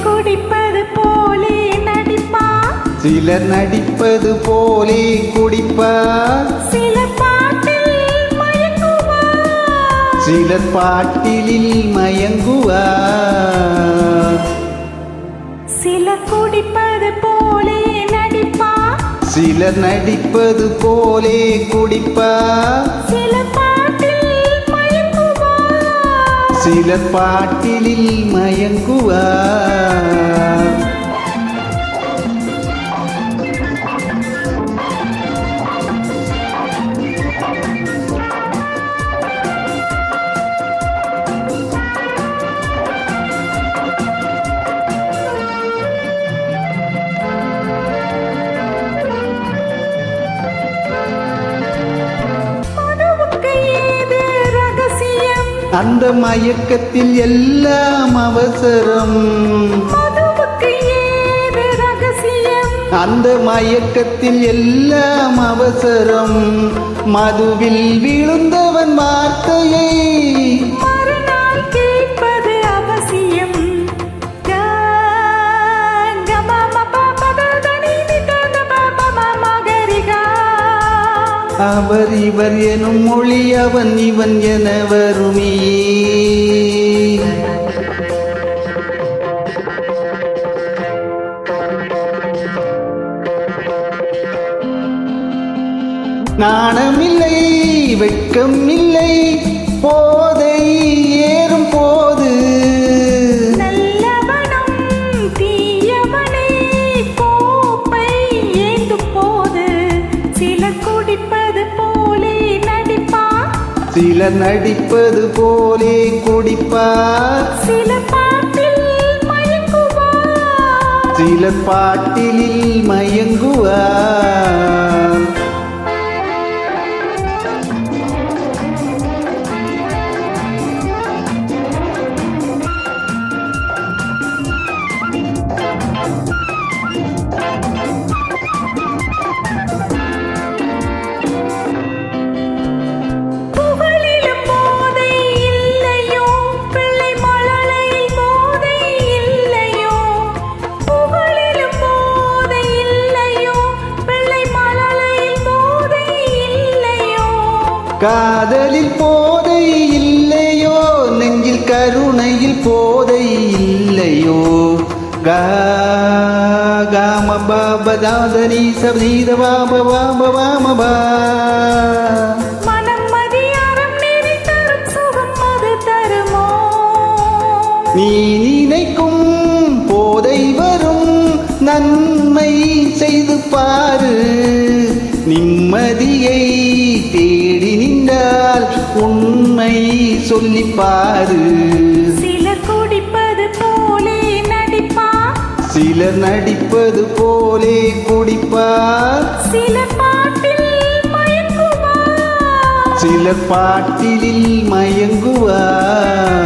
குடிப்பது போலே நடிப்பா? சிலர் நடிப்பது போலே குடிப்பார் சில பாட்டில் மயக்குவா சிலர் பாட்டிலில் மயங்குவார் சில குடிப்பது போலே நடிப்பா? சிலர் நடிப்பது போலே குடிப்பார் சில பாட்டிலில் மயங்குவார். அந்த மயக்கத்தில் எல்லாம் அவசரம். அந்த மயக்கத்தில் எல்லாம் அவசரம். மதுவில் விழுந்தவன் வார்த்தையை அவர் இவர் எனும் மொழி அவன் இவன் என வருமே. நாணமில்லை வெட்கம் இல்லை போ சிலர் நடிப்பது போலே குடிப்பார். சில பாட்டில் சிலர் பாட்டிலில் மயங்குவார். காதலில் போதை இல்லையோ? நெஞ்சில் கருணையில் போதை இல்லையோ? காம பாப தாதனி சபதீத பாப பாப வாம பா நீ நினைக்கும் போதை வரும் நன்மை செய்து பாரு. நிம்மதியை உண்மை சொல்லி பாரு சிலர் குடிப்பது போலே நடிப்பா. சிலர் நடிப்பது போலே குடிப்பார் சில பாட்டில் மயக்குவா சிலர் பாட்டிலில் மயங்குவார்